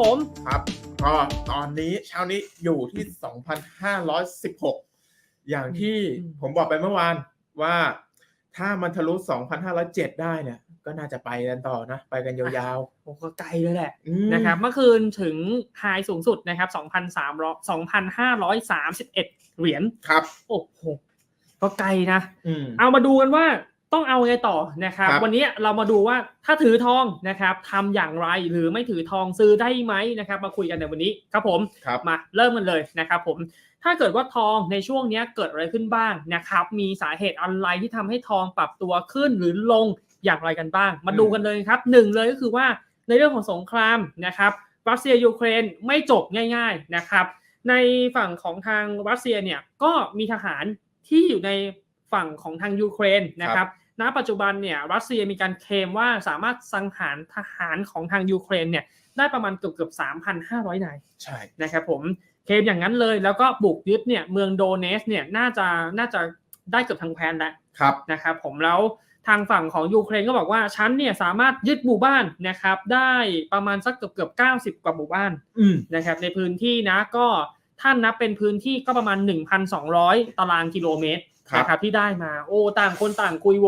ผมครับก็ตอนนี้เช้านี้อยู่ที่ 2,516 อย่างที่อืมผมบอกไปเมื่อวานว่าถ้ามันทะลุ 2,507 ได้เนี่ย ก็น่าจะไปกันต่อนะ ไปกันยาวโอ้ก็ไกลเลยแหละๆอืมนะครับ เมื่อคืนถึงไฮสูงสุดนะครับ2,300 2,531 เหรียญครับ โอ้โหก็ไกลนะอืมเอามาดูกันว่า ต้องเอาไงต่อนะครับครับ วันนี้เรามาดูว่าถ้าถือทองนะครับทำอย่างไรหรือไม่ถือทองซื้อได้ไหมนะครับ มาคุยกันในวันนี้ครับผมครับมาเริ่มกันเลยนะครับผมถ้าเกิดว่าทองในช่วงเนี้ยเกิดอะไรขึ้นบ้างนะครับ มีสาเหตุอะไรที่ทำให้ทองปรับตัวขึ้นหรือลงอย่างไรกันบ้าง มาดูกันเลยครับหนึ่งเลยก็คือว่าในเรื่องของสงครามนะครับรัสเซียยูเครนไม่จบง่าย ๆนะครับ ในฝั่งของทางรัสเซียเนี่ยก็มีทหารที่อยู่ในฝั่งของทางยูเครนนะครับ ณปัจจุบันเนี่ยรัสเซียมีการเคลมว่าสามารถสังหารทหารของทางยูเครนเนี่ยได้ประมาณเกือบเกือบ3,500นายใช่นะครับผมเคลมอย่างนั้นเลยแล้วก็บุกยึดเนี่ยเมืองโดเนสเนี่ยน่าจะน่าจะได้เกือบทั้งแคว้นแล้วครับนะครับผมแล้วทางฝั่งของยูเครนก็บอกว่าฉันเนี่ยสามารถยึดหมู่บ้านนะครับ ได้ประมาณสักเกือบเกือบ90กว่าหมู่บ้านอืมนะครับในพื้นที่นะก็ ท่านนับเป็นพื้นที่ก็ประมาณ 1,200 ตารางกิโลเมตรครับนะครับที่ได้มาโอ้ต่างคนต่างคุยโว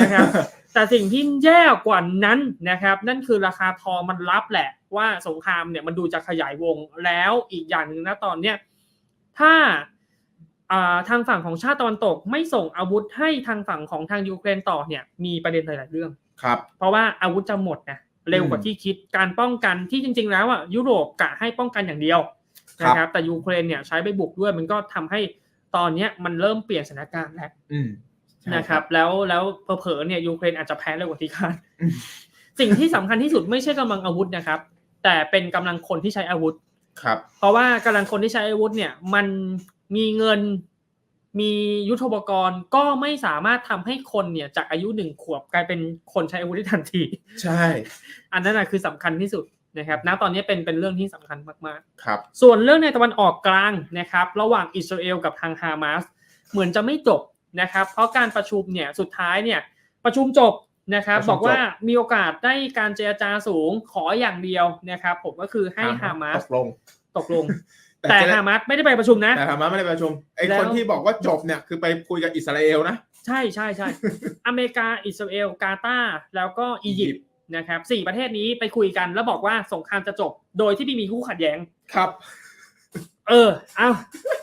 นะครับแต่สิ่งที่แย่กว่านั้นนะครับ นั่นคือราคาทองมันรับแหละ ว่าสงครามเนี่ยมันดูจะขยายวงแล้วอีกอย่างหนึ่งนะตอนเนี้ยถ้าอ่าทางฝั่งของชาติตะวันตกไม่ส่งอาวุธให้ทางฝั่งของทางยูเครนต่อเนี่ยมีประเด็นหลายๆเรื่องครับ เพราะว่าอาวุธจะหมดนะเร็วกว่าที่คิดการป้องกันที่จริง ๆ แล้วอะยุโรปกะให้ป้องกันอย่างเดียวครับ นะครับแต่ยูเครนเนี่ยใช้ไปบุกด้วยมันก็ทำให้ตอนเนี้ยมันเริ่มเปลี่ยนสถานการณ์แล้วอืมใช่นะครับ แล้วแล้วเผลอๆเนี่ยยูเครนอาจจะแพ้เร็วกว่าที่คาดอืมสิ่งที่สำคัญที่สุดไม่ใช่กำลังอาวุธนะครับ แต่เป็นกำลังคนที่ใช้อาวุธครับ เพราะว่ากำลังคนที่ใช้อาวุธเนี่ย มันมีเงินมียุทโธปกรณ์ก็ไม่สามารถทำให้คนเนี่ยจากอายุหนึ่งขวบกลายเป็นคนใช้อาวุธได้ทันที ใช่ อันนั้นนะคือสำคัญที่สุด นะครับณตอนนี้เป็นเป็นเรื่องที่สำคัญมากครับๆส่วนเรื่องในตะวันออกกลางนะครับ ระหว่างอิสราเอลกับทางฮามาสเหมือนจะไม่จบนะครับ เพราะการประชุมเนี่ยสุดท้ายเนี่ยประชุมจบนะครับประชุมจบบอกว่ามีโอกาสได้การเจรจาสูงขออย่างเดียวนะครับ ผมก็คือให้ฮามาตสกลงตกลง แต่จะได้ฮามาสไม่ได้ไปประชุมนะแต่ฮามาสไม่ได้ไปประชุมไอ้แล้วคนที่บอกว่าจบเนี่ยคือไปคุยกับอิสราเอลนะ ใช่ใช่ใช่อเมริกาอิสราเอลกาตาร์แล้วก็อียิปต์ นะครับสี่ประเทศนี้ไปคุยกันแล้วบอกว่าสงครามจะจบ โดยที่ไม่มีคู่ขัดแย้งครับ เออเอา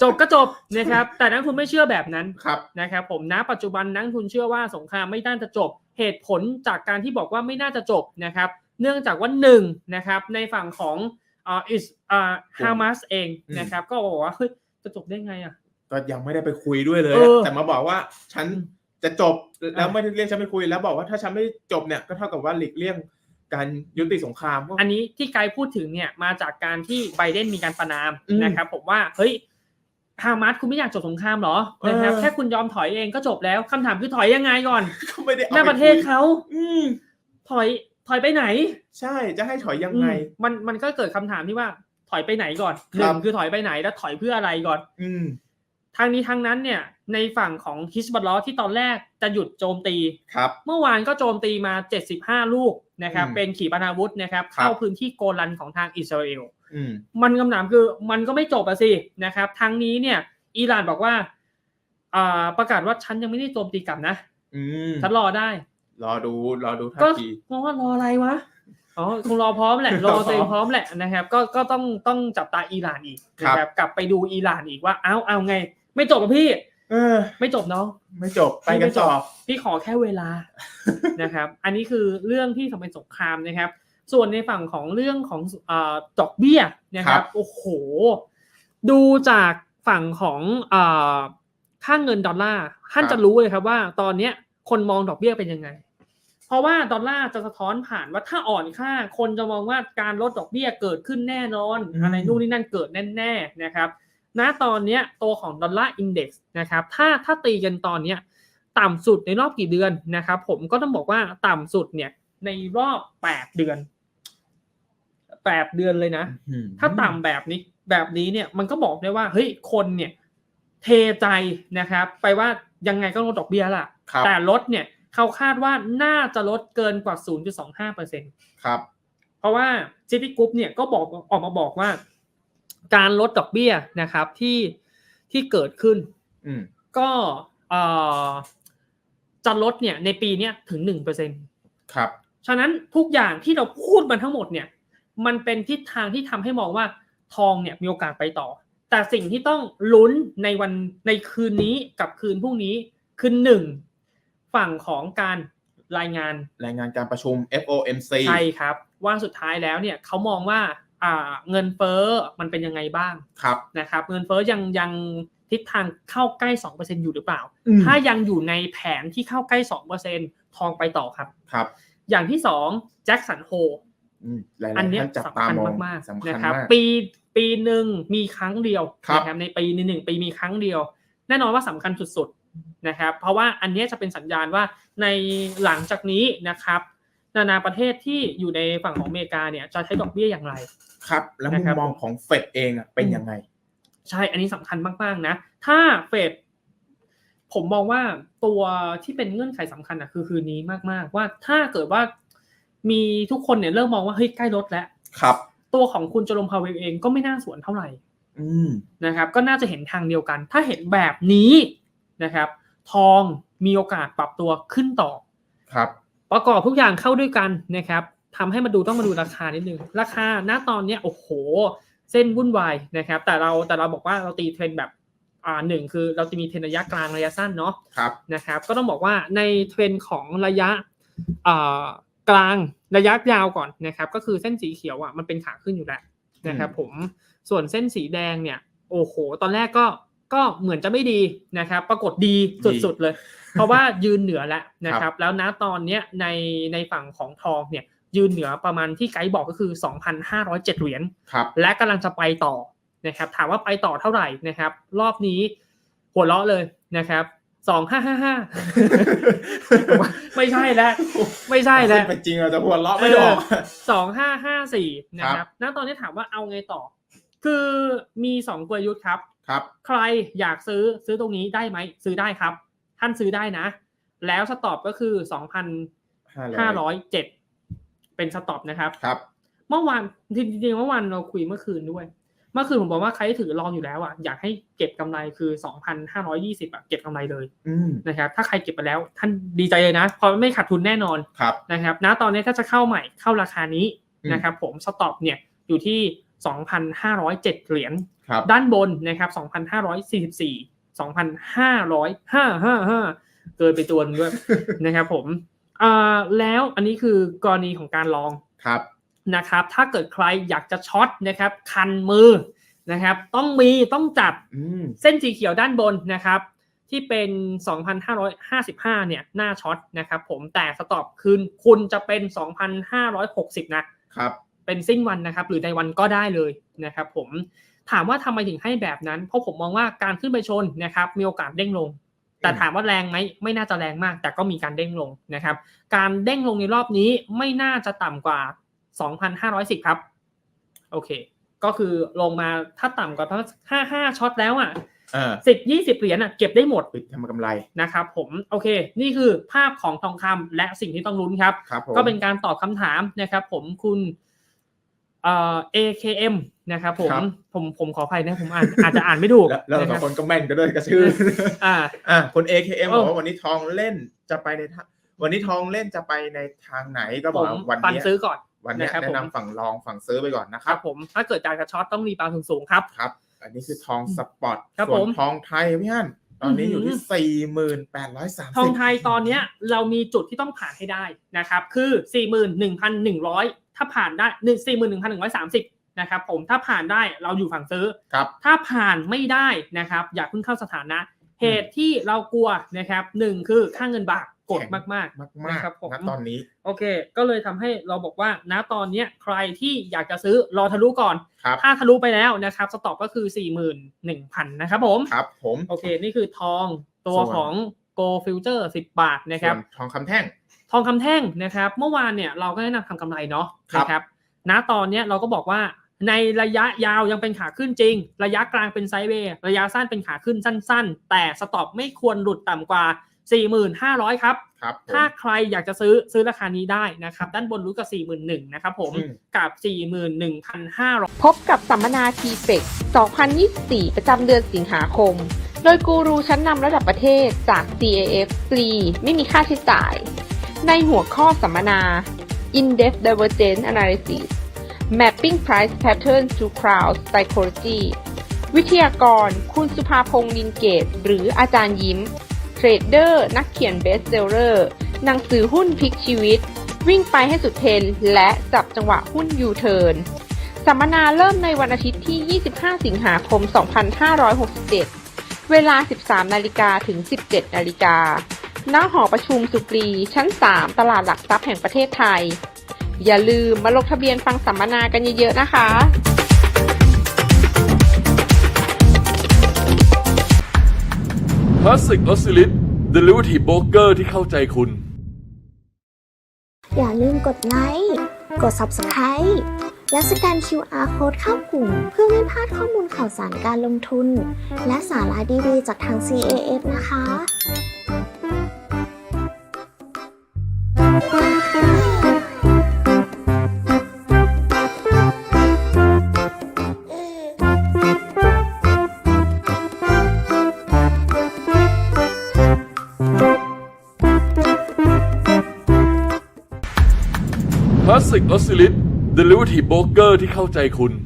จบก็จบนะครับ แต่นักลงทุนไม่เชื่อแบบนั้นครับนะครับ ผมณปัจจุบันนักลงทุนเชื่อว่าสงครามไม่น่าจะจบ เหตุผลจากการที่บอกว่าไม่น่าจะจบนะครับ เนื่องจากว่าหนึ่งนะครับ ในฝั่งของอ่าอิสอ่าฮามาสเองนะครับ ก็บอกว่าเฮ้ยจะจบได้ไงอะก็ยังไม่ได้ไปคุยด้วยเลยเออะอแต่มาบอกว่าฉัน จะจบแล้วอะไม่ได้เรียกฉันไปคุยแล้วบอกว่าถ้าฉันไม่จบเนี่ยก็เท่ากับว่าหลีกเลี่ยงการยุติสงครามก็อันนี้ที่ไกด์พูดถึงเนี่ยมาจากการที่ไบเดนมีการประนามอืมนะครับผมว่าเฮ้ยฮามาสคุณไม่อยากจบสงครามเหรอเออนะครับแค่คุณยอมถอยเองก็จบแล้วคำถามคือถอยยังไงก่อนก็ไม่ได้อาหน้าประเทศคุยเขาอืมถอยถอยไปไหน ใช่จะให้ถอยยังไงอืมมันมันก็เกิดคำถามที่ว่าถอยไปไหนก่อนหครันึ่บงคือถอยไปไหนแล้วถอยเพื่ออะไรก่อน อืม ทางนี้ทางนั้นเนี่ยในฝั่งของฮิสบอลลอที่ตอนแรกจะหยุดโจมตีครับ เมื่อวานก็โจมตีมา 75 ลูกนะครับอืมเป็นขีปนาวุธนะครับครับ เข้าพื้นที่โกลันของทางอิสราเอลอืมมันคำถามคือมันก็ไม่จบอะสินะครับทั้งนี้เนี่ย อิหร่านบอกว่าอ่าประกาศว่าฉันยังไม่ได้โจมตีกลับนะอืมฉันรอได้ รอดูรอดูท่าก็ทีมองว่ารออะไรวะอ๋อคงรอพร้อมแหละรอตัวเองพร้อมแหละนะครับ ก็ก็ต้องต้องจับตาอิหร่านอีกนะครับกลับไปดูอิหร่านอีกว่าเอ้าเอาไง ไม่จบหรอพี่ เออ ไม่จบน้อง ไม่จบไปกันต่อพี่ขอแค่เวลานะครับ อันนี้คือเรื่องที่ทำเป็นสงครามนะครับ ส่วนในฝั่งของเรื่องของเอ่อดอกเบี้ยนะคครัรับบโอ้โห ดูจากฝั่งของเอ่อค่าเงินดอลลาร์ท่านจะรู้เลยครับว่า ตอนเนี้ยคนมองดอกเบี้ยเป็นยังไง เพราะว่าดอลลาร์จะสะท้อนผ่านว่าถ้าอ่อนค่า คนจะมองว่าการลดดอกเบี้ยเกิดขึ้นแน่นอนอืมอะไรนู่นนี่นั่นเกิดแน่ๆนะครับ ณตอนเนี้ยตัวของดอลลาร์อินเด็กซ์นะครับถ้าถ้าตีกันตอนเนี้ยต่ำสุดในรอบกี่เดือนนะครับ ผมก็ต้องบอกว่าต่ำสุดเนี่ยในรอบแปดเดือนแปดเดือนเลยนะอืมถ้าต่ำแบบนี้แบบนี้เนี่ยมันก็บอกได้ว่าเฮ้ยคนเนี่ยเทใจนะครับ ไปว่ายังไงก็ลดดอกเบี้ยละครับแต่ลดเนี่ยเขาคาดว่าน่าจะลดเกินกว่า 0.25%เครับพราะว่าซิตี้กรุ๊ปเนี่ยก็บอกออกมาบอกว่า การลดดอกเบี้ยนะครับที่ที่เกิดขึ้นอืมก็เอ่อจะลดเนี่ยในปีเนี้ยถึงหนึ่งเปอร์เซ็นครับ ฉะนั้นทุกอย่างที่เราพูดมาทั้งหมดเนี่ย มันเป็นทิศทางที่ทำให้มองว่าทองเนี่ยมีโอกาสไปต่อ แต่สิ่งที่ต้องลุ้นในวันในคืนนี้กับคืนพรุ่งนี้คือหนึ่งฝั่งของการรายงานรายงานการประชุม FOMC ใช่ครับ ว่าสุดท้ายแล้วเนี่ยเขามองว่าอ่า เงินเฟ้อมันเป็นยังไงบ้างครับนะครับ เงินเฟ้อยังยังทิศทางเข้าใกล้2%อยู่หรือเปล่าอืมถ้ายังอยู่ในแผนที่เข้าใกล้2%ทองไปต่อครับครับ อย่างที่สองแจ็คสันโฮอืมหลายอันๆเนี้ยท่านจับสำตาคัญมองมากสำๆคัญนะครับมากปีปีหนึ่งมีครั้งเดียวครับนะครับในปีหนึ่งปีมีครั้งเดียว แน่นอนว่าสำคัญสุดๆนะครับ เพราะว่าอันเนี้ยจะเป็นสัญญาณว่าในหลังจากนี้นะครับ นานาประเทศที่อยู่ในฝั่งของอเมริกาเนี่ยจะใช้ดอกเบี้ยอย่างไร ครับ แล้วมุนะมครับมองของเฟดเองอะเป็นยังไง ใช่อันนี้สำคัญมากๆนะ ถ้าเฟดผมมองว่าตัวที่เป็นเงื่อนไขสำคัญอะคือคืนนี้มากๆ ว่าถ้าเกิดว่ามีทุกคนเนี่ยเริ่มมองว่าเฮ้ยใกล้ลดแล้วครับ ตัวของคุณโจลมพาเวลเองก็ไม่น่าสวนเท่าไหร่อืมนะครับ ก็น่าจะเห็นทางเดียวกัน ถ้าเห็นแบบนี้นะครับ ทองมีโอกาสปรับตัวขึ้นต่อครับ ประกอบทุกอย่างเข้าด้วยกันนะครับ ทำให้มาดูต้องมาดูราคานิดนึง ราคาณตอนเนี้ยโอ้โห เส้นวุ่นวายนะครับ แต่เราแต่เราบอกว่าเราตีเทรนแบบอ่าหนึ่งคือเราจะมีเทรนระยะกลางระยะสั้นเนาะครับนะครับ ก็ต้องบอกว่าในเทรนของระยะอ่ากลางระยะยาวก่อนนะครับ ก็คือเส้นสีเขียวอะมันเป็นขาขึ้นอยู่แล้วนะครับ ผมส่วนเส้นสีแดงเนี่ย โอ้โห ตอนแรกก็ก็เหมือนจะไม่ดีนะครับ ปรากฏดีสุดๆเลย เพราะว่ายืนเหนือแล้วนะครับ แล้วณตอนเนี้ยในในฝั่งของทองเนี่ย ยืนเหนือประมาณที่ไกด์บอกก็คือ 2,507 เหรียญครับและกำลังจะไปต่อนะครับถามว่าไปต่อเท่าไหร่นะครับ รอบนี้หัวเราะเลยนะครับสองห้าห้าห้าไม่ใช่แล้วไม่ใช่แล้วเป็นจริงเราจะหัวเราะไม่ออกสองห้าห้าสี่นะครับณตอนนี้ถามว่าเอาไงต่อ คือมีสองกลยุทธ์ครับครับ ใครอยากซื้อซื้อตรงนี้ได้ไหมซื้อได้ครับ ท่านซื้อได้นะ แล้วสต็อปก็คือสองพันห้าร้อยเจ็ด เป็นสต็อปนะครับครับ เมื่อวานจริงๆเมื่อวานเราคุยเมื่อคืนด้วย เมื่อคืนผมบอกว่าใครที่ถือรองอยู่แล้วอะอยากให้เก็บกำไรคือสองพันห้าร้อยี่สิบอะเก็บกำไรเลยอืมนะครับ ถ้าใครเก็บไปแล้ว ท่านดีใจเลยนะเพราะไม่ขาดทุนแน่นอนครับนะครับณตอนนี้ถ้าจะเข้าใหม่เข้าราคานี้อืมนะครับ ผมสต็อปเนี่ยอยู่ที่ 2,507 เหรียญครับด้านบนนะครับ 2,544 2,505เกินไปตัวหนึงด้วยนะครับผม อ่าแล้วอันนี้คือกรณีของการลองครับนะครับ ถ้าเกิดใครอยากจะช็อตนะครับ คันมือนะครับ ต้องมีต้องจับอืมเส้นสีเขียวด้านบนนะครับ ที่เป็น 2,555 เนี่ย หน้าช็อตนะครับ ผมแต่สต็อปคืนคุณจะเป็น 2,560 นะครับ เป็นสิ้นวันนะครับ หรือในวันก็ได้เลยนะครับ ผมถามว่าทำไมถึงให้แบบนั้น เพราะผมมองว่าการขึ้นไปชนนะครับ มีโอกาสเด้งลง แต่ถามว่าแรงไหมไม่น่าจะแรงมาก แต่ก็มีการเด้งลงนะครับ การเด้งลงในรอบนี้ไม่น่าจะต่ำกว่า 2,510 ครับ โอเค ก็คือลงมาถ้าต่ำกว่า55ช็อตแล้วอะอ่า10 20เหรียญอะเก็บได้หมดปิดทำกำไรนะครับผมโอเค นี่คือภาพของทองคำและสิ่งที่ต้องลุ้นครับครับผมก็เป็นการตอบคำถามนะครับ ผมคุณ เอ่อ AKM นะครับผมผมผมขออภัยนะผมอ่านอาจจะอ่านไม่ถูกแล้วแล้วเรานะสคอรังบคนก็แม่นกันด้วยกับชื่อ อ่า อะคุณ AKM โอ้บอกว่าวันนี้ทองเล่นจะไปในทางวันนี้ทองเล่นจะไปในทางไหนก็บผอกมว่าวันปันเนี้ยซื้อก่อน วันเนี้ยนะครับแนะผมนำฝั่งรองฝั่งซื้อไปก่อนนะคครัรับบ ผม ถ้าเกิดจากจะช็อตต้องรีบาวสูงๆครับ ครับ อันนี้คือทองสปอร์ตครับส่วนผมทองไทยพี่ฮั่นตอนนี้อยู่ที่อือหือ สี่หมื่นแปดร้อยสามทองสิบไทยตอนเนี้ยเรามีจุดที่ต้องผ่านให้ได้นะครับ คือ41,100 ถ้าผ่านได้41,130นะครับผมถ้าผ่านได้เราอยู่ฝั่งซื้อครับถ้าผ่านไม่ได้นะครับ อย่าเพิ่งเข้าสถานะ เหตุที่เรากลัวนะครับหนึ่งคือค่าเงินบาทกดแข็งมากมากๆมากนะครับผมณตอนนี้ โอเค ก็เลยทำให้เราบอกว่าณตอนเนี้ยใครที่อยากจะซื้อรอทะลุก่อนครับถ้าทะลุไปแล้วนะครับสต็อปก็คือ 41,000 นะครับผมครับผมโอเค นี่คือทองตัวส่วนของ Go Future 10 บาทนะครับส่วนทองคำแท่ง ทองคำแท่งนะครับ เมื่อวานเนี่ยเราก็แนะนำทำกำไรเนาะครับนะครับณตอนเนี้ยเราก็บอกว่าในระยะยาวยังเป็นขาขึ้นจริง ระยะกลางเป็นไซด์เวย์ระยะสั้นเป็นขาขึ้นสั้น ๆ แต่สต็อปไม่ควรหลุดต่ำกว่า 45,000ครับครับผมถ้าใครอยากจะซื้อซื้อราคานี้ได้นะครับ ด้านบนรู้กับ 41,000นะครับผมอืมกับ 41,500 พบกับสัมมนา t f e c 2024 ประจำเดือนสิงหาคม โดยกูรูชั้นนำระดับประเทศจาก CAF ฟรีไม่มีค่าใช้จ่าย ในหัวข้อสัมมนา In-depth Divergence Analysis Mapping Price Pattern to Crowd Psychology วิทยากร คุณสุภาพงษ์นินเกต หรืออาจารย์ยิ้ม เทรดเดอร์ นักเขียนเบสเซลเลอร์ หนังสือหุ้นพลิกชีวิต วิ่งไปให้สุดเทน และจับจังหวะหุ้นยูเทิร์น สัมมนาเริ่มในวันอาทิตย์ที่ 25 สิงหาคม 2567 เวลา 13 นาฬิกาถึง 17 นาฬิกา ณหอประชุมสุกรี ชั้น 3 ตลาดหลักทรัพย์แห่งประเทศไทย อย่าลืมมาลงทะเบียนฟังสัมมนากันเยอะๆนะคะคลาสสิกออสซิลิตเดลิเวอรี่โบรกเกอร์ที่เข้าใจคุณ อย่าลืมกดไลค์ กด Subscribe และสแกน QR Code เข้ากลุ่ม เพื่อไม่พลาดข้อมูลข่าวสารการลงทุน และสาระดีๆจากทาง CAF นะคะ คลาสสิกออสซิลิตเดลิเวอรี่โบรกเกอร์ที่เข้าใจคุณ